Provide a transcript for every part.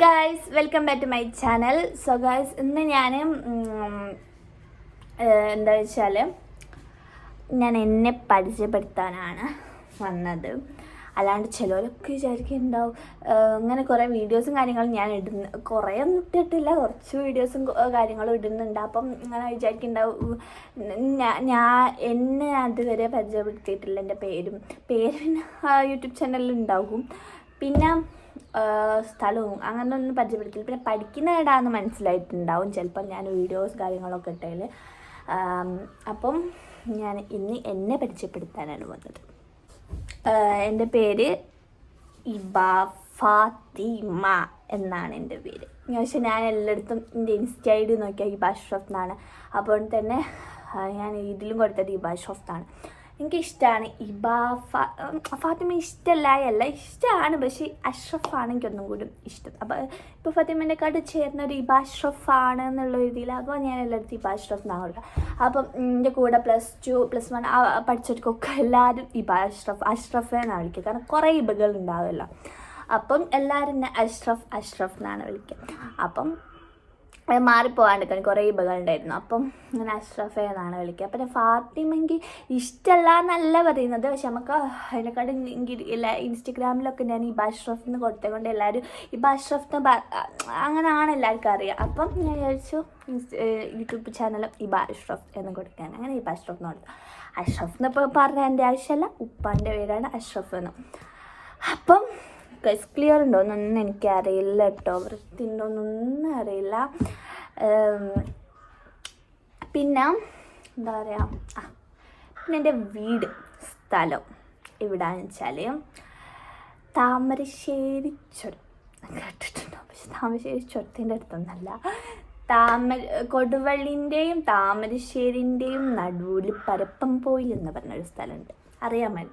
Guys welcome back to my channel so guys ഇന്ന് ഞാൻ എന്താ വെച്ചാൽ ഞാൻ എന്നെ പരിചയപ്പെടുത്താനാണ് വന്നത്. അല്ലാണ്ട് ചിലരൊക്കെ വിചാരിക്കുന്നുണ്ടാവും. അങ്ങനെ കുറേ വീഡിയോസും കാര്യങ്ങളും ഞാൻ ഇടുന്ന കുറേ ഒന്നും ഇട്ടിട്ടില്ല. കുറച്ച് വീഡിയോസും കാര്യങ്ങളും ഇടുന്നുണ്ട്. അപ്പം ഇങ്ങനെ വിചാരിക്കുന്നുണ്ടാവും. ഞാൻ എന്നെ അതുവരെ പരിചയപ്പെടുത്തിയിട്ടില്ല എന്റെ പേരും. പേര് പിന്നെ യൂട്യൂബ് ചാനലിൽ ഉണ്ടാകും പിന്നെ സ്ഥലവും അങ്ങനെ ഒന്നും പരിചയപ്പെടുത്തില്ല. പിന്നെ പഠിക്കുന്ന ഇടാന്ന് മനസ്സിലായിട്ടുണ്ടാവും. ചിലപ്പം ഞാൻ വീഡിയോസ് കാര്യങ്ങളൊക്കെ ഇട്ടതിൽ അപ്പം ഞാൻ ഇന്ന് എന്നെ പരിചയപ്പെടുത്താനാണ് വന്നത്. എന്റെ പേര് ഇബ ഫാത്തിമ എന്നാണ് എന്റെ പേര്. പക്ഷേ പക്ഷെ ഞാൻ എല്ലായിടത്തും എന്റെ ഇൻസ്റ്റ ഐ ഡി നോക്കിയാൽ ഇബ അഷ്റഫ് എന്നാണ് അപ്പോൾ തന്നെ ഞാൻ ഇതിലും കൊടുത്തത് ഇബ അഷ്റഫ് എന്നാണ് എനിക്ക് ഇഷ്ടമാണ് ഇബ ഫാത്തിമ ഇഷ്ടമല്ലായല്ല ഇഷ്ടമാണ് പക്ഷേ അഷ്റഫാണ് എനിക്കൊന്നും കൂടി ഇഷ്ടം. അപ്പോൾ ഇപ്പോൾ ഫാത്തിമേനെക്കാട്ട് ചേർന്ന ഒരു ഇബ അഷ്റഫ് ആണ് എന്നുള്ള രീതിയിൽ അപ്പോൾ ഞാൻ എല്ലായിടത്തും ഇബ അഷ്റഫ് എന്നാണ് കൊടുക്കുക അപ്പം എന്റെ കൂടെ പ്ലസ് ടു പ്ലസ് വൺ പഠിച്ചവർക്കൊക്കെ എല്ലാവരും ഇബ അഷ്റഫ് അഷ്റഫ് എന്നാണ് വിളിക്കുക കാരണം കുറേ ഇബകൾ ഉണ്ടാവുമല്ലോ അപ്പം എല്ലാവരും എന്നെ അഷ്റഫ് അഷ്റഫ് എന്നാണ് വിളിക്കുക അപ്പം മാറിപ്പോകാണ്ടിരിക്കാൻ കുറേ ഇബകളുണ്ടായിരുന്നു. അപ്പം ഞാൻ അഷ്റഫെ എന്നാണ് വിളിക്കുക. അപ്പം ഫാത്തിമെങ്കിൽ ഇഷ്ടമല്ല എന്നല്ല പറയുന്നത്. പക്ഷെ നമുക്ക് അതിനെക്കാട്ടും എല്ലാ ഇൻസ്റ്റഗ്രാമിലൊക്കെ ഞാൻ ഈ അഷ്റഫ് എന്ന് കൊടുത്തത് കൊണ്ട് എല്ലാവരും ഈ അഷ്റഫ് എന്ന് അങ്ങനെയാണ് എല്ലാവർക്കും അറിയാം അപ്പം ഞാൻ വിചാരിച്ചു യൂട്യൂബ് ചാനലും ഈ അഷ്റഫ് എന്ന് കൊടുക്കാൻ. അങ്ങനെ ഈ അഷ്റഫ് എന്ന് കൊടുത്തു അഷ്റഫ് എന്ന് ഇപ്പോൾ പറഞ്ഞ എന്റെ ആവശ്യമല്ല ഉപ്പാന്റെ പേരാണ് അഷ്റഫ് എന്ന്. അപ്പം ഗസ് ക്ലിയർ ഉണ്ടോ? എന്നൊന്നും എനിക്കറിയില്ല കേട്ടോ. വൃത്തി ഉണ്ടോന്നൊന്നും അറിയില്ല. പിന്നെ എന്താ പറയുക ആ പിന്നെ എന്റെ വീട് സ്ഥലം എവിടെയാണെന്ന് വെച്ചാൽ താമരശ്ശേരി ചുരം കേട്ടിട്ടുണ്ടോ? പക്ഷെ താമരശ്ശേരി ചുരത്തിന്റെ അടുത്തൊന്നല്ല. താമര കൊടുവള്ളിന്റെയും താമരശ്ശേരിന്റെയും നടുവിൽ പരപ്പംപോയിൽ എന്ന് പറഞ്ഞൊരു സ്ഥലമുണ്ട്. അറിയാമോ?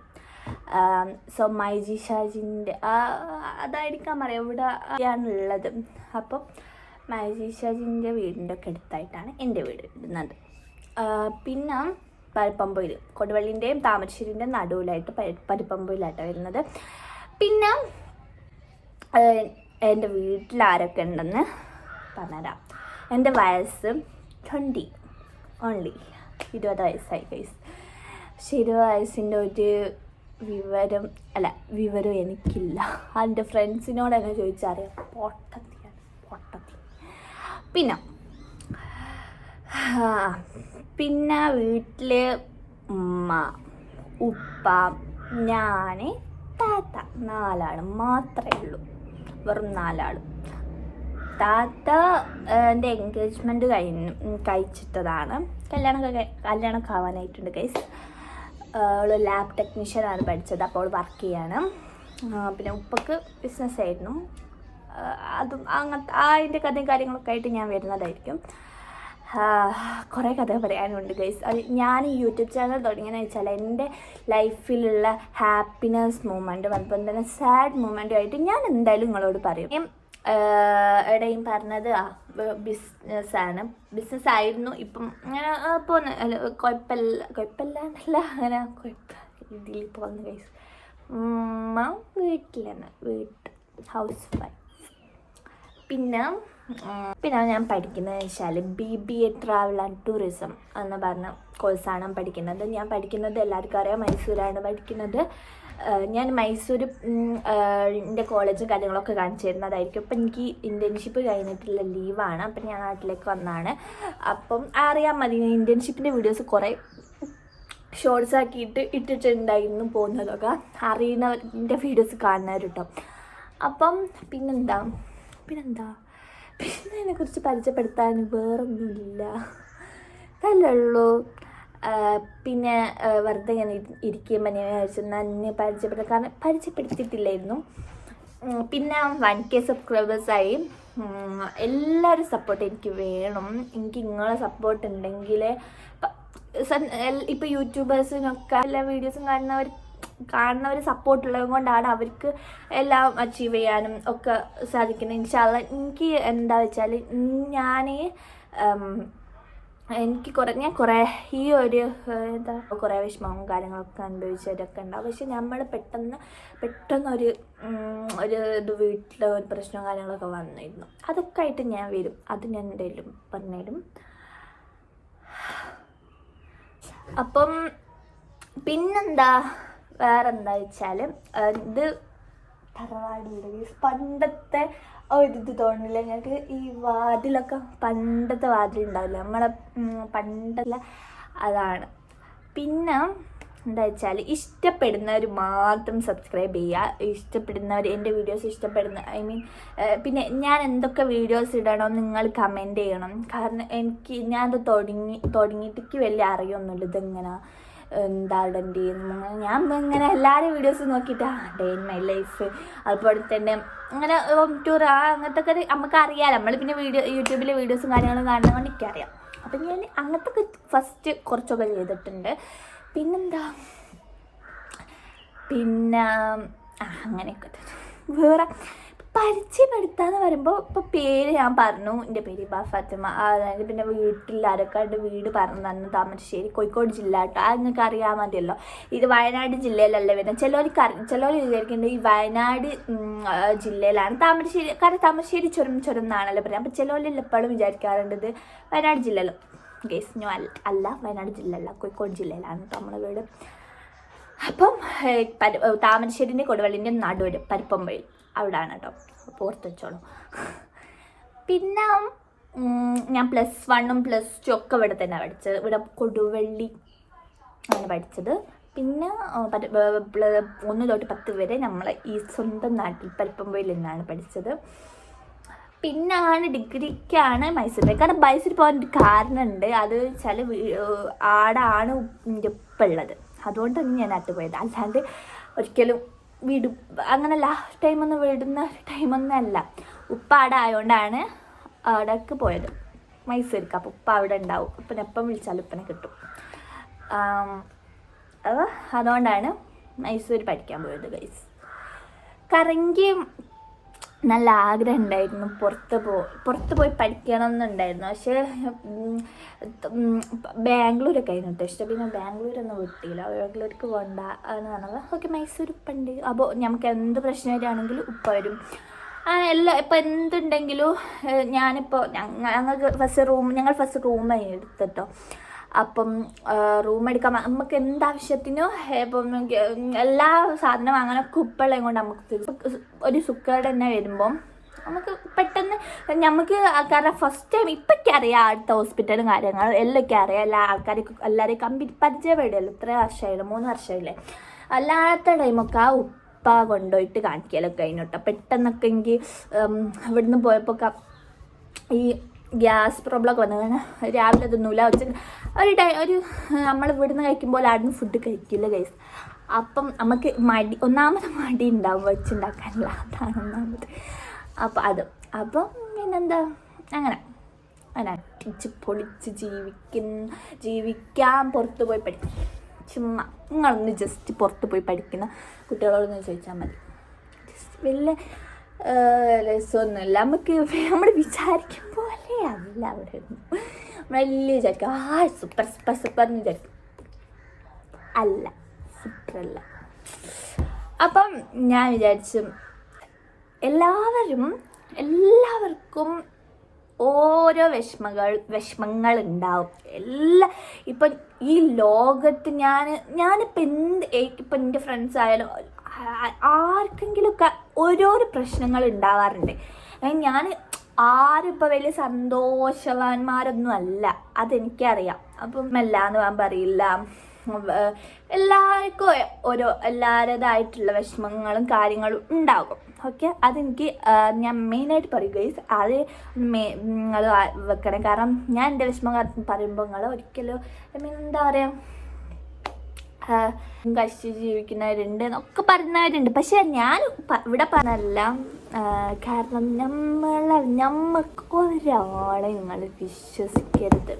സോ മൈജി ഷാജിന്റെ അതായിരിക്കാം അറിയാം ഇവിടെയാണ് ആണുള്ളത്. അപ്പം മൈജി ഷാജിന്റെ വീടിന്റെ ഒക്കെ അടുത്തായിട്ടാണ് എന്റെ വീട് ഇടുന്നത് പിന്നെ പരപ്പമ്പൊയിൽ കൊടുവള്ളിന്റെയും താമരശ്ശേരിന്റെയും നടുവിലായിട്ട് പരി- പരപ്പമ്പൊയിലായിട്ടാണ് വരുന്നത്. പിന്നെ എന്റെ വീട്ടിൽ ആരൊക്കെ ഉണ്ടെന്ന് പറഞ്ഞുതരാം. എന്റെ വയസ്സ് ട്വന്റി ഓൺലി ഇരുപത് വയസ്സായി കൈസ് പക്ഷേ ഇരുപത് വയസ്സിന്റെ ഒരു വിവരം അല്ല വിവരം എനിക്കില്ല. എന്റെ ഫ്രണ്ട്സിനോട് എന്നെ ചോദിച്ചറിയാം. പൊട്ടത്തിയാണ് പൊട്ടത്തി. പിന്നെ പിന്നെ വീട്ടിൽ ഉമ്മ ഉപ്പ ഞാൻ താത്ത നാലാൾ മാത്രമേ ഉള്ളൂ. വെറും നാലാൾ താത്ത എന്റെ എൻഗേജ്മെന്റ് കഴിഞ്ഞു കഴിച്ചിട്ടതാണ്. കല്യാണം കല്യാണം ആവാനായിട്ടുണ്ട് ഗൈസ് അവൾ ലാബ് ടെക്നീഷ്യനാണ് പഠിച്ചത് അപ്പോൾ വർക്ക് ചെയ്യാണ്. പിന്നെ ഉപ്പക്ക് ബിസിനസ് ആയിരുന്നു. അതും അങ്ങനത്തെ അതിന്റെ കഥയും കാര്യങ്ങളൊക്കെ ആയിട്ട് ഞാൻ വരുന്നതായിരിക്കും. കുറേ കഥ പറയാനുണ്ട് ഗൈസ് അത് ഞാൻ ഈ യൂട്യൂബ് ചാനൽ തുടങ്ങിയെന്ന് വെച്ചാൽ എന്റെ ലൈഫിലുള്ള ഹാപ്പിനെസ് മൂമെന്റും അതുപോലെ തന്നെ സാഡ് മൂമെന്റും ആയിട്ട് ഞാൻ എന്തായാലും നിങ്ങളോട് പറയും. എവിടെയും പറഞ്ഞത് ആ ബിസിനസ്സാണ് ബിസിനസ് ആയിരുന്നു. ഇപ്പം അങ്ങനെ അല്ല കുഴപ്പമില്ല കുഴപ്പമില്ല എന്നല്ല അങ്ങനെ കുഴപ്പ രീതിയിൽ പോകുന്ന കേസ് ഉമ്മ വീട്ടിലാണ്. വീട്ട് ഹൗസ് വൈഫ് പിന്നെ പിന്നെ ഞാൻ പഠിക്കുന്നത് വെച്ചാൽ B B A travel and tourism എന്ന് പറഞ്ഞ കോഴ്സാണ് പഠിക്കുന്നത്. ഞാൻ പഠിക്കുന്നത് എല്ലാവർക്കും അറിയാം മൈസൂരാണ് പഠിക്കുന്നത്. ഞാൻ മൈസൂർ എന്റെ കോളേജും കാര്യങ്ങളൊക്കെ കാണിച്ചു തരുന്നതായിരിക്കും അപ്പം എനിക്ക് ഇന്റേൺഷിപ്പ് കഴിഞ്ഞിട്ടുള്ള ലീവാണ്. അപ്പം ഞാൻ നാട്ടിലേക്ക് വന്നതാണ് അപ്പം അറിയാൻ മതി ഇന്റേൺഷിപ്പിന്റെ വീഡിയോസ് കുറേ ഷോർട്സ് ആക്കിയിട്ട് ഇട്ടിട്ടുണ്ടായിരുന്നു പോകുന്നതൊക്കെ. അറിയുന്നവരുടെ വീഡിയോസ് കാണുന്നവർ കേട്ടോ അപ്പം പിന്നെന്താ? പിന്നെന്താ? പിന്നെ അതിനെക്കുറിച്ച് പരിചയപ്പെടുത്താൻ വേറൊന്നുമില്ല. അതല്ലേ ഉള്ളൂ. പിന്നെ വെറുതെ ഞാൻ ഇരിക്കുകയും ഞാൻ വിചാരിച്ചു നന്നെ പരിചയപ്പെടുക കാരണം പരിചയപ്പെടുത്തിയിട്ടില്ലായിരുന്നു. പിന്നെ വൺ കെ സബ്സ്ക്രൈബേഴ്സായി എല്ലാവരും സപ്പോർട്ട് എനിക്ക് വേണം. എനിക്ക് നിങ്ങളെ സപ്പോർട്ട് ഉണ്ടെങ്കിൽ ഇപ്പോൾ യൂട്യൂബേഴ്സിനൊക്കെ എല്ലാ വീഡിയോസും കാണുന്നവർ കാണുന്നവർ സപ്പോർട്ട് ഉള്ളത് കൊണ്ടാണ് അവർക്ക് എല്ലാം അച്ചീവ് ചെയ്യാനും ഒക്കെ സാധിക്കുന്നത്. ഇൻഷാല്ല എനിക്ക് എന്താ വെച്ചാൽ ഞാൻ എനിക്ക് കുറേ ഞാൻ കുറേ ഈ ഒരു എന്താ കുറേ വിഷമവും കാര്യങ്ങളൊക്കെ അനുഭവിച്ചവരൊക്കെ ഉണ്ടാവും. പക്ഷെ നമ്മൾ പെട്ടെന്ന് പെട്ടെന്നൊരു ഒരു ഒരു ഇത് വീട്ടിലെ ഒരു പ്രശ്നവും കാര്യങ്ങളൊക്കെ വന്നിരുന്നു. അതൊക്കെ ആയിട്ട് ഞാൻ വരും. അത് ഞാൻ എന്തെങ്കിലും പറഞ്ഞുതരും. അപ്പം പിന്നെന്താ? വേറെന്താ വെച്ചാൽ ഇത് തറവാട് വീട് പണ്ടത്തെ ആ ഒരു ഇത് തോന്നില്ല ഞങ്ങൾക്ക് ഈ വാതിലൊക്കെ പണ്ടത്തെ വാതിൽ ഉണ്ടാവില്ല നമ്മളെ പണ്ടല്ല അതാണ്. പിന്നെ എന്താ വെച്ചാൽ ഇഷ്ടപ്പെടുന്നവർ മാത്രം സബ്സ്ക്രൈബ് ചെയ്യുക ഇഷ്ടപ്പെടുന്നവർ എന്റെ വീഡിയോസ് ഇഷ്ടപ്പെടുന്ന ഐ മീൻ പിന്നെ ഞാൻ എന്തൊക്കെ വീഡിയോസ് ഇടണം നിങ്ങൾ കമന്റ് ചെയ്യണം. കാരണം എനിക്ക് ഞാനത് തുടങ്ങി തുടങ്ങിയിട്ടേക്ക് വലിയ അറിയൊന്നുമില്ല ഇതെങ്ങനെ? എന്താ ഇടേണ്ടതെന്ന് ഞാൻ ഇങ്ങനെ എല്ലാവരും വീഡിയോസ് നോക്കിയിട്ട് ആ ഡേ ഇൻ മൈ ലൈഫ് അതുപോലെ തന്നെ അങ്ങനെ ഹോം ടൂർ ആ അങ്ങനത്തെ ഒക്കെ നമുക്ക് അറിയാം നമ്മൾ പിന്നെ വീഡിയോ യൂട്യൂബിലെ വീഡിയോസും കാര്യങ്ങളും കാണുന്നത് കൊണ്ട് എനിക്കറിയാം. അപ്പം ഞാൻ അങ്ങനത്തെ ഫസ്റ്റ് കുറച്ചൊക്കെ ചെയ്തിട്ടുണ്ട്. പിന്നെന്താ? പിന്നെ അങ്ങനെയൊക്കെ. വേറെ പരിചയപ്പെടുത്താന്ന് പറയുമ്പോൾ ഇപ്പോൾ പേര് ഞാൻ പറഞ്ഞു. എന്റെ പേര് ബാ ഫാത്തിമ. അതായത് പിന്നെ വീട്ടിൽ ആരൊക്കെ വീട് പറഞ്ഞു തന്നു. താമരശ്ശേരി കോഴിക്കോട് ജില്ല കേട്ടോ അത് നിങ്ങൾക്ക് അറിയാൻ മതിയല്ലോ. ഇത് വയനാട് ജില്ലയിലല്ലേ വരുന്നത്. ചിലവർക്ക് ചിലവർ വിചാരിക്കുന്നത് ഈ വയനാട് ജില്ലയിലാണ്. താമരശ്ശേരി കാരണം താമരശ്ശേരി ചുരം ചുരം എന്നാണല്ലോ പറയുക അപ്പോൾ ചിലവരിൽ എപ്പോഴും വിചാരിക്കാറുണ്ട് ഇത് വയനാട് ജില്ലയിലും. ഗേസ് നോ അല്ല വയനാട് ജില്ലയല്ല കോഴിക്കോട് ജില്ലയിലാണ് കേട്ടോ നമ്മുടെ വീട്. അപ്പം താമരശ്ശേരിന്റെ കൊടുവള്ളിന്റെ നടുവര് പരിപ്പമ്പയിൽ അവിടെയാണ് കേട്ടോ അപ്പോൾ വെച്ചോളൂ പിന്നെ ഞാൻ പ്ലസ് വണ്ണും പ്ലസ് ടു ഒക്കെ ഇവിടെ തന്നെ പഠിച്ചത്. ഇവിടെ കൊടുവള്ളി ആണ് പഠിച്ചത്. പിന്നെ ഒന്ന് തൊട്ട് പത്ത് വരെ നമ്മൾ ഈ സ്വന്തം നാട്ടിൽ പരപ്പമ്പയിൽ നിന്നാണ് പഠിച്ചത്. പിന്നാണ് ഡിഗ്രിക്കാണ് മൈസൂർ കാരണം മൈസൂർ പോകാൻ ഒരു കാരണമുണ്ട് അത് വെച്ചാൽ ആടാണ് ഉപ്പ ഉള്ളത്. അതുകൊണ്ടാണ് ഞാൻ നാട്ടിൽ പോയത്. അല്ലാണ്ട് ഒരിക്കലും വീട് അങ്ങനെ ലാസ്റ്റ് ടൈമൊന്നും വിടുന്ന ടൈമൊന്നും അല്ല ഉപ്പ അവിടെ ആയതുകൊണ്ടാണ് അവിടേക്ക് പോയത്. മൈസൂർക്ക്. അപ്പോൾ ഉപ്പ അവിടെ ഉണ്ടാവും. ഉപ്പനെ എപ്പം വിളിച്ചാൽ ഉപ്പനെ കിട്ടും. അപ്പോൾ അതുകൊണ്ടാണ് മൈസൂർ പഠിക്കാൻ പോയത് ഗൈസ് കറങ്കി നല്ല ആഗ്രഹം ഉണ്ടായിരുന്നു പുറത്ത് പോ പുറത്ത് പോയി പഠിക്കണം എന്നുണ്ടായിരുന്നു പക്ഷേ ബാംഗ്ലൂരൊക്കെ ആയിരുന്നു കേട്ടോ ഇഷ്ടം. പിന്നെ ബാംഗ്ലൂരൊന്നും വിട്ടില്ല. ബാംഗ്ലൂർക്ക് പോകണ്ട എന്ന് പറഞ്ഞത് ഓക്കെ മൈസൂർ ഉപ്പുണ്ട് അപ്പോൾ നമുക്ക് എന്ത് പ്രശ്നം വരികയാണെങ്കിലും ഉപ്പ വരും. എല്ലാ ഇപ്പം എന്തുണ്ടെങ്കിലും ഞാനിപ്പോൾ ഞങ്ങൾ ഞങ്ങൾക്ക് ഫസ്റ്റ് റൂം ഞങ്ങൾ ഫസ്റ്റ് റൂമായി എടുത്തിട്ടോ അപ്പം റൂം എടുക്കാൻ നമുക്ക് എന്താവശ്യത്തിനോ ഇപ്പം എല്ലാ സാധനം അങ്ങനെ കുപ്പളയും കൊണ്ട് നമുക്ക് ഒരു- സുക്കേട് തന്നെ വരുമ്പം നമുക്ക് പെട്ടെന്ന് നമുക്ക് കാരണം ഫസ്റ്റ് ടൈം ഇപ്പൊക്കെ അറിയാം അടുത്ത ഹോസ്പിറ്റലും കാര്യങ്ങളും എല്ലാം അറിയാം. എല്ലാ ആൾക്കാരും എല്ലാവരെയും കമ്പി പരിചയപ്പെടുമല്ലോ ഇത്ര വർഷമായില്ലേ മൂന്ന് വർഷമായില്ലേ അല്ലാത്ത ടൈമൊക്കെ ആ ഉപ്പ കൊണ്ടുപോയിട്ട് കാണിക്കലൊക്കെ അതിനോട്ടോ പെട്ടെന്നൊക്കെ എനിക്ക് ഇവിടുന്ന് പോയപ്പോൾ ഈ ഗ്യാസ് പ്രോബ്ലമൊക്കെ വന്നത് രാവിലെ തിന്നൂല ഉച്ച ഒരു ടൈം ഒരു നമ്മൾ ഇവിടുന്ന് കഴിക്കുമ്പോൾ അവിടുന്ന് ഫുഡ് കഴിക്കില്ല ഗൈസ് അപ്പം നമുക്ക് മടി ഒന്നാമത് മടി ഉണ്ടാവും വെച്ചുണ്ടാക്കാനുള്ള. അതാണ് ഒന്നാമത്. അപ്പം അത്. അപ്പം പിന്നെന്താ? അങ്ങനെ. അങ്ങനെ. അടിച്ച് പൊളിച്ച് ജീവിക്കുന്ന ജീവിക്കാൻ പുറത്ത് പോയി പഠിക്കും ചുമ്മാ. നിങ്ങളൊന്ന് ജസ്റ്റ് പുറത്ത് പോയി പഠിക്കുന്ന കുട്ടികളോടൊന്ന് ചോദിച്ചാൽ മതി. ജസ്റ്റ് വലിയ രസമൊന്നുമില്ല. നമുക്ക് നമ്മൾ വിചാരിക്കും പോലെ അല്ല അവിടെ. വലിയ വിചാരിക്കും. ആ സൂപ്പർ സൂപ്പർ സൂപ്പർ എന്ന് വിചാരിക്കും. അല്ല സൂപ്പർ അല്ല. അപ്പം ഞാൻ വിചാരിച്ചു എല്ലാവരും എല്ലാവർക്കും ഓരോ വിഷമങ്ങൾ വിഷമങ്ങൾ ഉണ്ടാവും എല്ലാ ഇപ്പം ഈ ലോകത്ത് ഞാൻ ഞാനിപ്പോൾ എന്ത് ഇപ്പം എന്റെ ഫ്രണ്ട്സ് ആയാലും ആർക്കെങ്കിലുമൊക്കെ ഓരോരോ പ്രശ്നങ്ങൾ ഉണ്ടാവാറുണ്ട്. ഞാൻ ആരും ഇപ്പോൾ വലിയ സന്തോഷവാന്മാരൊന്നും അല്ല അതെനിക്കറിയാം. അപ്പം അല്ല എന്ന് ഞാൻ പറയില്ല. എല്ലാവർക്കും ഓരോ എല്ലാവരുടേതായിട്ടുള്ള വിഷമങ്ങളും കാര്യങ്ങളും ഉണ്ടാകും. ഓക്കെ? അതെനിക്ക് ഞാൻ മെയിനായിട്ട് പറയും ഗൈസ് അത് മേ നിങ്ങൾ വെക്കണം. കാരണം ഞാൻ എന്റെ വിഷമം പറയുമ്പോൾ നിങ്ങൾ ഒരിക്കലും എന്താ പറയുക കശി ജീവിക്കുന്നവരുണ്ട് എന്നൊക്കെ പറയുന്നവരുണ്ട് പക്ഷെ ഞാൻ ഇവിടെ പറഞ്ഞല്ല കാരണം നമ്മൾ നമ്മൾക്ക് ഒരാളെ നിങ്ങൾ വിശ്വസിക്കരുത്.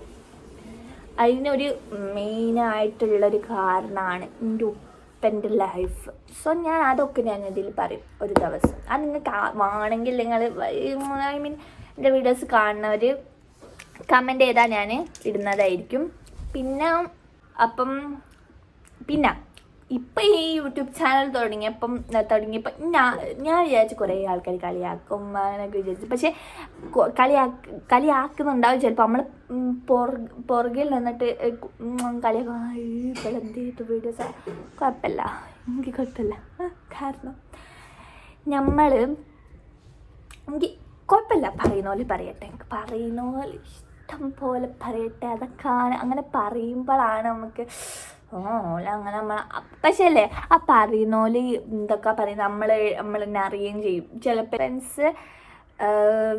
അതിനൊരു മെയിനായിട്ടുള്ളൊരു കാരണമാണ് എന്റെ ഉപ്പന്റെ ലൈഫ്. സോ ഞാൻ അതൊക്കെ ഞാൻ ഇതിൽ പറയും ഒരു ദിവസം. അത് നിങ്ങൾക്ക് വേണമെങ്കിൽ നിങ്ങൾ ഐ മീൻ എന്റെ വീഡിയോസ് കാണുന്നവർ കമന്റ് ചെയ്താൽ ഞാൻ ഇടുന്നതായിരിക്കും. പിന്നെ അപ്പം പിന്നെ ഇപ്പം ഈ യൂട്യൂബ് ചാനൽ തുടങ്ങിയപ്പം തുടങ്ങിയപ്പം ഞാൻ ഞാൻ വിചാരിച്ചു കുറേ ആൾക്കാർ കളിയാക്കും അങ്ങനെയൊക്കെ വിചാരിച്ചു. പക്ഷേ കളിയാക്ക കളിയാക്ക് കളിയാക്കുന്നുണ്ടാവും ചിലപ്പോൾ നമ്മൾ പുറകിൽ നിന്നിട്ട് കളിയാക്കും. "ആ, ഈ ചെയ്തു വീഡിയോസ് കുഴപ്പമില്ല എനിക്ക് കുഴപ്പമില്ല കാരണം നമ്മൾ എനിക്ക് കുഴപ്പമില്ല പറയുന്ന പോലെ പറയട്ടെ. പറയുന്ന പോലെ ഇഷ്ടം പോലെ പറയട്ടെ. അതൊക്കെ അങ്ങനെ പറയുമ്പോഴാണ് നമുക്ക് ഓല അങ്ങനെ നമ്മൾ പക്ഷേ അല്ലേ ആ പറയുന്ന പോലെ എന്തൊക്കെ പറയും നമ്മൾ നമ്മൾ തന്നെ അറിയുകയും ചെയ്യും. ചിലപ്പോൾ ഫ്രണ്ട്സ്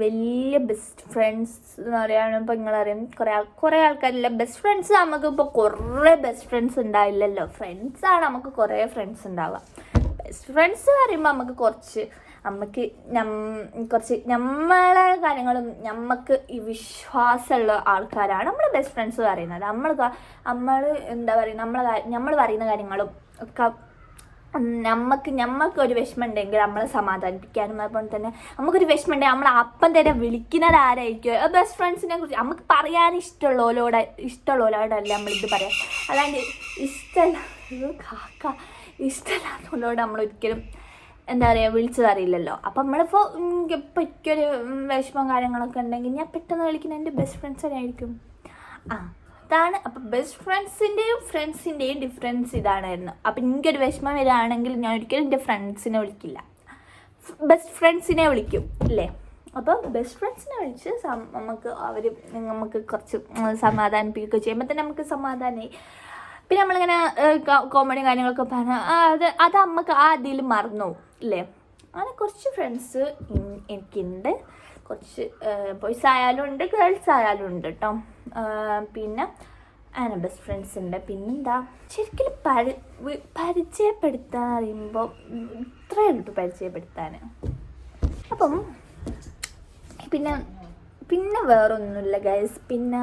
വലിയ ബെസ്റ്റ് ഫ്രണ്ട്സ് എന്ന് പറയുകയാണെങ്കിൽ ഇപ്പോൾ നിങ്ങളറിയാം കുറേ ആൾ കുറേ ആൾക്കാരില്ല ബെസ്റ്റ് ഫ്രണ്ട്സ് നമുക്ക് ഇപ്പോൾ കുറേ ബെസ്റ്റ് ഫ്രണ്ട്സ് ഉണ്ടാവില്ലല്ലോ ഫ്രണ്ട്സാണ് നമുക്ക് കുറേ ഫ്രണ്ട്സ് ഉണ്ടാവുക. ബെസ്റ്റ് ഫ്രണ്ട്സ് പറയുമ്പോൾ നമുക്ക് കുറച്ച് നമുക്ക് ഞം കുറച്ച് നമ്മളെ കാര്യങ്ങളും നമുക്ക് ഈ വിശ്വാസമുള്ള ആൾക്കാരാണ് നമ്മൾ ബെസ്റ്റ് ഫ്രണ്ട്സ് പറയുന്നത്. നമ്മൾ നമ്മൾ എന്താ പറയുക നമ്മളെ നമ്മൾ പറയുന്ന കാര്യങ്ങളും ഒക്കെ നമുക്ക് നമ്മൾക്ക് ഒരു വിഷമം ഉണ്ടെങ്കിൽ നമ്മളെ സമാധാനിപ്പിക്കാനും അതുപോലെ തന്നെ നമുക്കൊരു വിഷമം ഉണ്ടെങ്കിൽ നമ്മൾ അപ്പം തന്നെ വിളിക്കുന്നത് ആരായിരിക്കും? ബെസ്റ്റ് ഫ്രണ്ട്സിനെ കുറിച്ച് നമുക്ക് പറയാൻ ഇഷ്ടമുള്ളവരോട് നമ്മൾ ഇത് പറയാം. അതാണ്ട് ഇഷ്ടമല്ല കാക്ക ഇഷ്ടമല്ലാത്തവരോട് നമ്മൾ ഒരിക്കലും എന്താ പറയുക വിളിച്ചത് അറിയില്ലല്ലോ. അപ്പം നമ്മളിപ്പോൾ ഇപ്പോൾ എനിക്കൊരു വിഷമം കാര്യങ്ങളൊക്കെ ഉണ്ടെങ്കിൽ ഞാൻ പെട്ടെന്ന് വിളിക്കുന്ന എന്റെ ബെസ്റ്റ് ഫ്രണ്ട്സ് ആയിരിക്കും ആ അതാണ് അപ്പം ബെസ്റ്റ് ഫ്രണ്ട്സിന്റെയും ഫ്രണ്ട്സിന്റെയും ഡിഫറൻസ് ഇതാണായിരുന്നു. അപ്പം എനിക്കൊരു വിഷമം വരികയാണെങ്കിൽ ഞാൻ ഒരിക്കലും എന്റെ ഫ്രണ്ട്സിനെ വിളിക്കില്ല. ബെസ്റ്റ് ഫ്രണ്ട്സിനെ വിളിക്കും അല്ലേ? അപ്പോൾ ബെസ്റ്റ് ഫ്രണ്ട്സിനെ വിളിച്ച് നമുക്ക് അവർ നമുക്ക് കുറച്ച് സമാധാനിപ്പിക്കുകയൊക്കെ ചെയ്യുമ്പോൾ തന്നെ നമുക്ക് സമാധാനമായി പിന്നെ നമ്മളിങ്ങനെ കോമഡി കാര്യങ്ങളൊക്കെ പറഞ്ഞാൽ അത് അത് നമുക്ക് ആ അതിൽ മറന്നു അല്ലേ അങ്ങനെ കുറച്ച് ഫ്രണ്ട്സ് എനിക്കുണ്ട്. കുറച്ച് ബോയ്സ് ആയാലും ഉണ്ട് ഗേൾസ് ആയാലും ഉണ്ട് കേട്ടോ പിന്നെ അങ്ങനെ ബെസ്റ്റ് ഫ്രണ്ട്സ് ഉണ്ട് പിന്നെന്താ? ശരിക്കും പരി പരിചയപ്പെടുത്താൻ അറിയുമ്പോൾ ഇത്രയേ ഉള്ളൂ പരിചയപ്പെടുത്താൻ അപ്പം പിന്നെ പിന്നെ വേറൊന്നുമില്ല ഗൈസ് പിന്നെ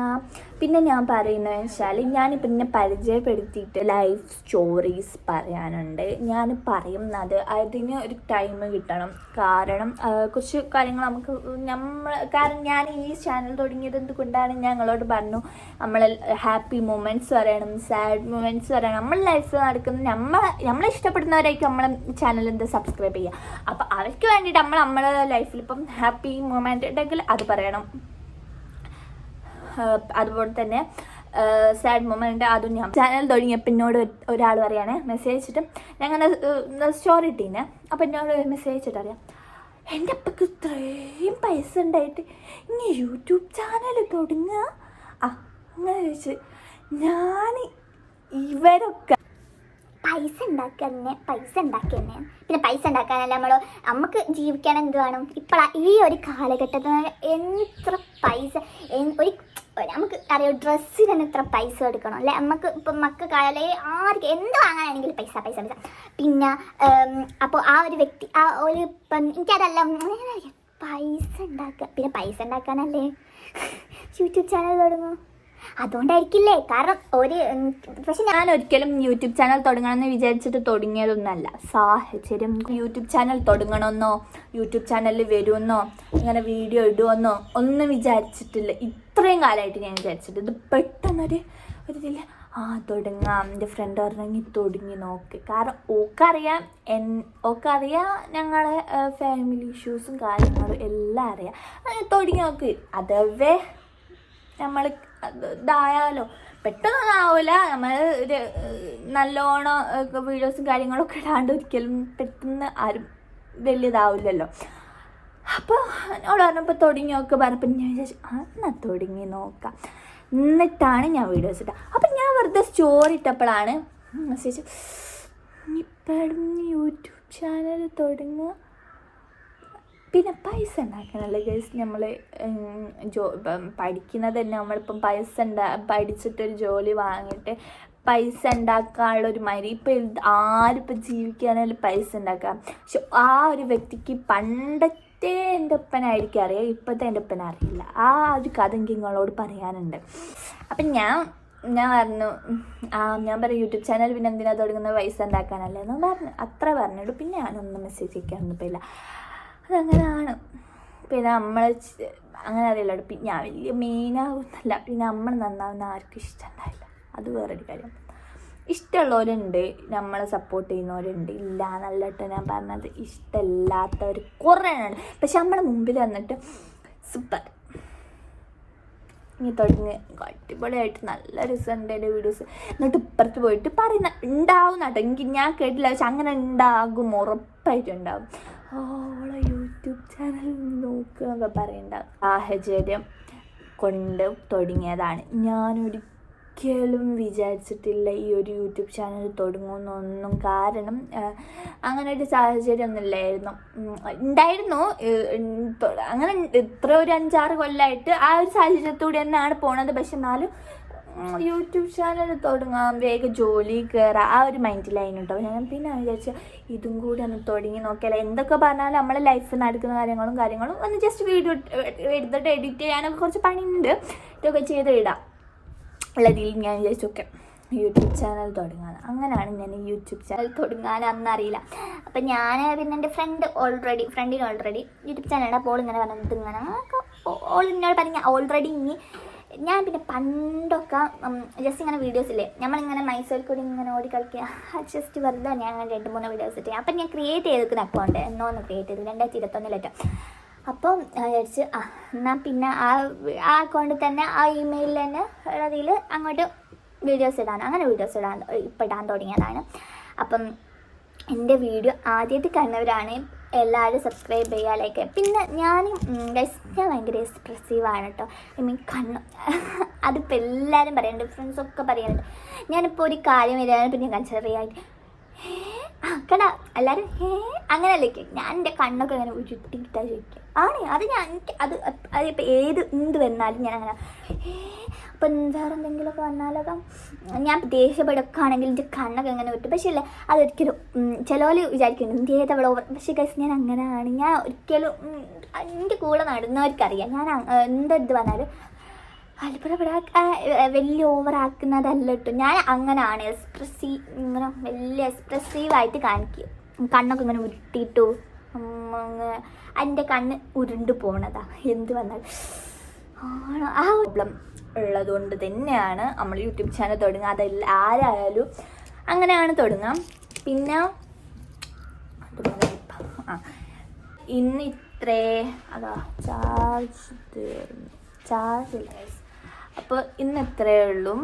പിന്നെ ഞാൻ പറയുന്നത് വെച്ചാൽ ഞാൻ പിന്നെ പരിചയപ്പെടുത്തിയിട്ട് ലൈഫ് സ്റ്റോറീസ് പറയാനുണ്ട്. ഞാൻ പറയുന്നത് അതിന് ഒരു ടൈം കിട്ടണം. കാരണം കുറച്ച് കാര്യങ്ങൾ നമുക്ക് നമ്മൾ കാരണം ഞാൻ ഈ ചാനൽ തുടങ്ങിയത് എന്തുകൊണ്ടാണ് ഞങ്ങളോട് പറഞ്ഞു നമ്മൾ ഹാപ്പി മൊമെന്റ്സ് പറയണം സാഡ് മൊമെന്റ്സ് പറയണം. നമ്മൾ ലൈഫിൽ നടക്കുന്ന നമ്മൾ നമ്മളെ ഇഷ്ടപ്പെടുന്നവരായിരിക്കും നമ്മളെ ചാനൽ എന്ത് സബ്സ്ക്രൈബ് ചെയ്യുക. അപ്പോൾ അവർക്ക് വേണ്ടിയിട്ട് നമ്മൾ നമ്മളെ ലൈഫിൽ ഇപ്പം ഹാപ്പി മൊമെന്റ് ഉണ്ടെങ്കിൽ അത് പറയണം. അതുപോലെ തന്നെ സാഡ് മൊമെന്റ് അതും ഞാൻ ചാനൽ തുടങ്ങിയ പിന്നോട് ഒരാൾ പറയാണ് മെസ്സേജ് അയച്ചിട്ട് ഞങ്ങനെ സ്റ്റോറി ഇട്ടീനെ. അപ്പം എന്നോട് മെസ്സേജ് അയച്ചിട്ട് അറിയാം എന്റെ അപ്പക്ക് ഇത്രയും പൈസ ഉണ്ടായിട്ട് ഇനി യൂട്യൂബ് ചാനൽ തുടങ്ങുക ആ അങ്ങനെ ചോദിച്ച് ഞാൻ ഇവരൊക്കെ പൈസ ഉണ്ടാക്കുക തന്നെ പൈസ ഉണ്ടാക്കുക തന്നെ പിന്നെ പൈസ ഉണ്ടാക്കാനല്ല നമ്മൾ നമുക്ക് ജീവിക്കാൻ എന്ത് വേണം? ഇപ്പോൾ ഈ ഒരു കാലഘട്ടത്തിൽ എത്ര പൈസ ഒരു നമുക്ക് അറിയാം? ഡ്രസ്സിന് തന്നെ എത്ര പൈസ എടുക്കണം അല്ലെ? നമുക്ക് ഇപ്പം മക്കൾക്കായാലേ ആർക്ക് എന്ത് വാങ്ങാനാണെങ്കിലും പൈസ പൈസ പൈസ. പിന്നെ അപ്പോൾ ആ ഒരു വ്യക്തി ആ ഒരു ഇപ്പം എനിക്കതല്ല പൈസ ഉണ്ടാക്കുക. പിന്നെ പൈസ ഉണ്ടാക്കാനല്ലേ യൂട്യൂബ് ചാനൽ തുടങ്ങും. അതുകൊണ്ടായിരിക്കില്ലേ? കാരണം ഒരു പക്ഷെ ഞാൻ ഒരിക്കലും യൂട്യൂബ് ചാനൽ തുടങ്ങണമെന്ന് വിചാരിച്ചിട്ട് തുടങ്ങിയതൊന്നല്ല സാഹചര്യം യൂട്യൂബ് ചാനൽ തുടങ്ങണമെന്നോ യൂട്യൂബ് ചാനലിൽ വരുമെന്നോ ഇങ്ങനെ വീഡിയോ ഇടുമെന്നോ ഒന്നും വിചാരിച്ചിട്ടില്ല. ഇത്രയും കാലമായിട്ട് ഞാൻ വിചാരിച്ചിട്ട്. ഇത് പെട്ടെന്നൊരു ഒരു ഇതിൽ ആ തുടങ്ങാം. എന്റെ ഫ്രണ്ട് പറഞ്ഞെങ്കിൽ തുടങ്ങി നോക്ക്. കാരണം ഓക്കറിയാം എൻ ഓക്കറിയാം ഞങ്ങളെ ഫാമിലി ഇഷ്യൂസും കാര്യങ്ങളും എല്ലാം അറിയാം. തുടങ്ങി നോക്ക്. അതവേ നമ്മൾ ഇതായാലോ. പെട്ടെന്നൊന്നും ആവില്ല നമ്മൾ നല്ലോണം വീഡിയോസും കാര്യങ്ങളൊക്കെ ഇടാണ്ട് ഒരിക്കലും പെട്ടെന്ന് ആരും വലിയതാവില്ലല്ലോ. അപ്പോൾ എന്നോട് പറഞ്ഞപ്പോൾ തുടങ്ങി നോക്കുക പറഞ്ഞപ്പോൾ ഞാൻ വിചാരിച്ചു ആ എന്നാൽ തുടങ്ങി നോക്കാം. എന്നിട്ടാണ് ഞാൻ വീഡിയോസ് ഇട്ടത് അപ്പം ഞാൻ വെറുതെ സ്റ്റോറി ഇട്ടപ്പോഴാണ് മെസ്സേജ് ഇപ്പോഴും യൂട്യൂബ് ചാനൽ തുടങ്ങുക. പിന്നെ പൈസ ഉണ്ടാക്കണമല്ലോ ഗൈസ് നമ്മൾ ജോ ഇപ്പം പഠിക്കുന്നത് തന്നെ നമ്മളിപ്പം പൈസ ഉണ്ടാ പഠിച്ചിട്ടൊരു ജോലി വാങ്ങിയിട്ട് പൈസ ഉണ്ടാക്കാനുള്ള ഒരു മരി ഇപ്പം ആരിപ്പം ജീവിക്കാനായാലും പൈസ ഉണ്ടാക്കാം. പക്ഷെ ആ ഒരു വ്യക്തിക്ക് പണ്ടത്തെ എന്റെ ഒപ്പനായിരിക്കും അറിയാം ഇപ്പോഴത്തെ എന്റെ ഒപ്പന അറിയില്ല. ആ ഒരു കഥ എനിക്ക് നിങ്ങളോട് പറയാനുണ്ട്. അപ്പം ഞാൻ ഞാൻ പറഞ്ഞു ആ ഞാൻ പറയും യൂട്യൂബ് ചാനൽ പിന്നെ എന്തിനാ തുടങ്ങുന്നത്? പൈസ ഉണ്ടാക്കാനല്ലേ? എന്ന് പറഞ്ഞു അത്ര പറഞ്ഞുള്ളൂ. പിന്നെ ഞാനൊന്നും മെസ്സേജ് അയക്കാൻ അയക്കാനൊന്നും പോയില്ല. അതങ്ങനെയാണ് പിന്നെ നമ്മൾ അങ്ങനെ അറിയില്ല ഞാൻ വലിയ മെയിനാകുന്നല്ല പിന്നെ നമ്മൾ നന്നാവുന്ന ആർക്കും ഇഷ്ടമുണ്ടായില്ല അത് വേറൊരു കാര്യം. ഇഷ്ടമുള്ളവരുണ്ട് നമ്മളെ സപ്പോർട്ട് ചെയ്യുന്നവരുണ്ട് ഇല്ല എന്നല്ലട്ടോ ഞാൻ പറഞ്ഞത്. ഇഷ്ടമില്ലാത്തവർ കുറേ ഉണ്ട്. പക്ഷെ നമ്മളെ മുമ്പിൽ വന്നിട്ട് സൂപ്പർ. ഇനി തുടങ്ങി. അടിപൊളിയായിട്ട് നല്ല രസമുണ്ട് എന്റെ വീഡിയോസ്. എന്നിട്ട് ഇപ്പുറത്ത് പോയിട്ട് പറയുന്ന ഉണ്ടാവും കേട്ടോ എനിക്ക് ഞാൻ കേട്ടില്ല. പക്ഷെ അങ്ങനെ ഉണ്ടാകും ഉറപ്പായിട്ടുണ്ടാകും ഉണ്ടാവും ഓളെ യൂട്യൂബ് ചാനൽ നോക്കുക പറയണ്ടാവും സാഹചര്യം കൊണ്ട് തുടങ്ങിയതാണ്. ഞാനൊരിക്കലും വിചാരിച്ചിട്ടില്ല ഈ ഒരു യൂട്യൂബ് ചാനൽ തുടങ്ങുമെന്നൊന്നും കാരണം അങ്ങനെ ഒരു സാഹചര്യം ഒന്നും ഇല്ലായിരുന്നു ഉണ്ടായിരുന്നു അങ്ങനെ ഇത്ര ഒരു അഞ്ചാറ് കൊല്ലമായിട്ട് ആ ഒരു സാഹചര്യത്തൂടെ തന്നെയാണ് പോണത്. പക്ഷെ എന്നാലും യൂട്യൂബ് ചാനൽ വേഗം ജോലി കയറാം ആ ഒരു മൈൻഡിലായിരുന്നു കേട്ടോ ഞാൻ പിന്നെ വിചാരിച്ച ഇതും കൂടി ഒന്ന് തുടങ്ങി നോക്കിയാൽ എന്തൊക്കെ പറഞ്ഞാലും നമ്മളെ ലൈഫിൽ നടക്കുന്ന കാര്യങ്ങളും കാര്യങ്ങളും ഒന്ന് ജസ്റ്റ് വീഡിയോ എടുത്തിട്ട് എഡിറ്റ് ചെയ്യാനൊക്കെ കുറച്ച് പണിയുണ്ട്. ഇതൊക്കെ ചെയ്ത് ഇടാം. ഉള്ളതിൽ ഞാൻ വിചാരിച്ചു ഓക്കെ യൂട്യൂബ് ചാനൽ തുടങ്ങാൻ അങ്ങനെയാണ് ഞാൻ യൂട്യൂബ് ചാനൽ തുടങ്ങാൻ അന്നറിയില്ല അപ്പം ഞാൻ പിന്നെ എന്റെ ഫ്രണ്ട് ഓൾറെഡി ഫ്രണ്ടിന് ഓൾറെഡി യൂട്യൂബ് ചാനലാണ് അപ്പോൾ ഇങ്ങനെ പറഞ്ഞിട്ട് ഇങ്ങനെ ഓൾ എന്നോട് പറഞ്ഞ ഓൾറെഡി ഇനി ഞാൻ പിന്നെ പണ്ടൊക്കെ ജസ്റ്റ് ഇങ്ങനെ വീഡിയോസ് ഇല്ലേ? നമ്മളിങ്ങനെ മൈസൂരിൽ കൂടി ഇങ്ങനെ ഓടി കളിക്കുക ജസ്റ്റ് വെറുതെ ഞാൻ അങ്ങനെ രണ്ട് മൂന്ന് വീഡിയോസ് ഇട്ടേ. അപ്പം ഞാൻ ക്രിയേറ്റ് ചെയ്തിരിക്കുന്ന അക്കൗണ്ട് എന്നോ ഒന്ന് ക്രിയേറ്റ് ചെയ്തു. രണ്ടായിരത്തി ഇരുപത്തൊന്നിലേറ്റോ അപ്പം വിചാരിച്ച് ആ എന്നാൽ പിന്നെ ആ ആ അക്കൗണ്ടിൽ തന്നെ ആ ഇമെയിലിൽ തന്നെ അതിൽ അങ്ങോട്ട് വീഡിയോസ് ഇടാൻ അങ്ങനെ വീഡിയോസ് ഇടാൻ ഇപ്പം ഇടാൻ തുടങ്ങിയതാണ്. അപ്പം എന്റെ വീഡിയോ ആദ്യമായിട്ട് കാണുന്നവരാണ് എല്ലാവരും സബ്സ്ക്രൈബ് ചെയ്യുക ലൈക്ക് പിന്നെ ഞാൻ ഗൈസ് ഞാൻ ഭയങ്കര എക്സ്പ്രസീവാണ് കേട്ടോ ഐ മീൻ കണ്ണ്. അതിപ്പോൾ എല്ലാവരും പറയുന്നുണ്ട് ഫ്രണ്ട്സൊക്കെ പറയുന്നുണ്ട് ഞാനിപ്പോൾ ഒരു കാര്യം വരികയാണ് പിന്നെ കൺസിഡർ ചെയ്യാൻ കടാ എല്ലാവരും ഹേ ചോദിക്കും ഞാൻ എന്റെ കണ്ണൊക്കെ അങ്ങനെ ഉരുട്ടിയിട്ടാ ചോദിക്കുക ആണ് അത് ഞാൻ എനിക്ക് അത് അതിപ്പോൾ ഏത് എന്ത് വന്നാലും ഞാൻ അങ്ങനെ അപ്പം വേറെ എന്തെങ്കിലുമൊക്കെ വന്നാലൊക്കെ ഞാൻ ദേഷ്യപ്പെടുക്കുകയാണെങ്കിൽ എന്റെ കണ്ണൊക്കെ അങ്ങനെ വിട്ടു പക്ഷേ ഇല്ല അതൊരിക്കലും ചിലവർ വിചാരിക്കുന്നു എന്ത് ചെയ്തവളോ പക്ഷേ ഗൈസ് ഞാൻ അങ്ങനെയാണ്. ഞാൻ ഒരിക്കലും എന്റെ കൂടെ നടന്നവർക്കറിയാം. ഞാൻ എന്തെടുത്ത് വന്നാലും വലിയ ഓവറാക്കുന്നതല്ല കേട്ടോ ഞാൻ അങ്ങനെയാണ് എക്സ്പ്രസീവ് ഇങ്ങനെ വലിയ എക്സ്പ്രസീവായിട്ട് കാണിക്കും കണ്ണൊക്കെ ഇങ്ങനെ ഉരുട്ടിയിട്ടു എന്റെ കണ്ണ് ഉരുണ്ടു പോണതാ. എന്ത് വന്നാൽ ആണോ. ആ പ്രോബ്ലം ഉള്ളതുകൊണ്ട് തന്നെയാണ് നമ്മൾ യൂട്യൂബ് ചാനൽ തുടങ്ങുക. അതല്ല ആരായാലും അങ്ങനെയാണ് തുടങ്ങാം പിന്നെ ആ. ഇന്ന് ഇത്രേ. അതാ ചാർജ് ചാർജ് ഇല്ല. അപ്പോൾ ഇന്ന് ഇത്രയേ ഉള്ളൂ?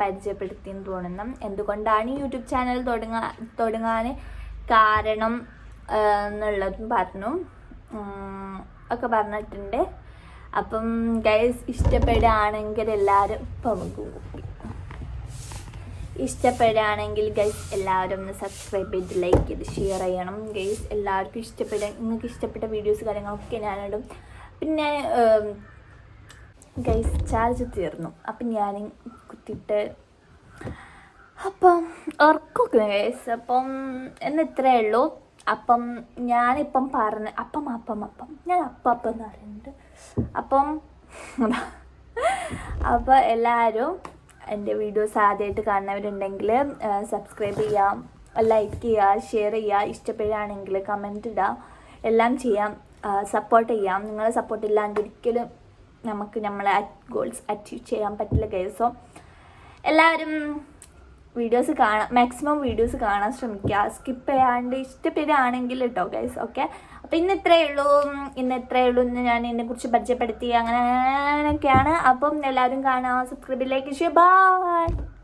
പരിചയപ്പെടുത്തിയെന്ന് തോന്നുന്നു എന്തുകൊണ്ടാണ് യൂട്യൂബ് ചാനൽ തുടങ്ങാ തുടങ്ങാൻ കാരണം എന്നുള്ളതും പറഞ്ഞു. ഒക്കെ പറഞ്ഞിട്ടുണ്ട്. അപ്പം ഗൈസ് ഇഷ്ടപ്പെടുകയാണെങ്കിൽ എല്ലാവരും കുപ്പി ഇഷ്ടപ്പെടുകയാണെങ്കിൽ ഗൈസ് എല്ലാവരും ഒന്ന് സബ്സ്ക്രൈബ് ചെയ്ത് ലൈക്ക് ചെയ്ത് ഷെയർ ചെയ്യണം. ഗൈസ് എല്ലാവർക്കും ഇഷ്ടപ്പെട്ട നിങ്ങൾക്ക് ഇഷ്ടപ്പെട്ട വീഡിയോസ് കാര്യങ്ങളൊക്കെ ഞാനിടും. പിന്നെ ഗൈസ് ചാർജ് തീർന്നു. അപ്പം ഞാൻ കുത്തിയിട്ട് അപ്പം ഉറക്കൊക്കെ ഗൈസ് അപ്പം എന്ന് ഇത്രയേ ഉള്ളൂ. അപ്പം ഞാനിപ്പം പറഞ്ഞ അപ്പം അപ്പം അപ്പം. ഞാൻ അപ്പം അപ്പം എന്ന് പറയുന്നുണ്ട്. അപ്പം അപ്പോൾ എല്ലാവരും എന്റെ വീഡിയോസ് ആദ്യമായിട്ട് കാണുന്നവരുണ്ടെങ്കിൽ സബ്സ്ക്രൈബ് ചെയ്യാം ലൈക്ക് ചെയ്യുക ഷെയർ ചെയ്യുക ഇഷ്ടപ്പെടുകയാണെങ്കിൽ കമന്റ് ഇടാം. എല്ലാം ചെയ്യാം. സപ്പോർട്ട് ചെയ്യാം. നിങ്ങളെ സപ്പോർട്ട് ഇല്ലാണ്ട് ഒരിക്കലും നമുക്ക് നമ്മളെ ഗോൾസ് അച്ചീവ് ചെയ്യാൻ പറ്റില്ല കേസോ എല്ലാവരും വീഡിയോസ് കാണാം മാക്സിമം വീഡിയോസ് കാണാൻ ശ്രമിക്കുക. സ്കിപ്പ് ചെയ്യാണ്ട് ഇഷ്ടപ്പെടുകയാണെങ്കിൽ കേട്ടോ ഗൈസ് ഓക്കെ അപ്പോൾ ഇന്ന് ഇത്രയേ ഉള്ളൂ. ഇന്ന് ഇത്രയേ ഉള്ളൂ. ഇന്ന് ഞാൻ ഇതിനെക്കുറിച്ച് പരിചയപ്പെടുത്തി അങ്ങനെ അങ്ങനെയൊക്കെയാണ്. അപ്പം എല്ലാവരും കാണാം. സബ്സ്ക്രൈബിലേക്ക് ബൈ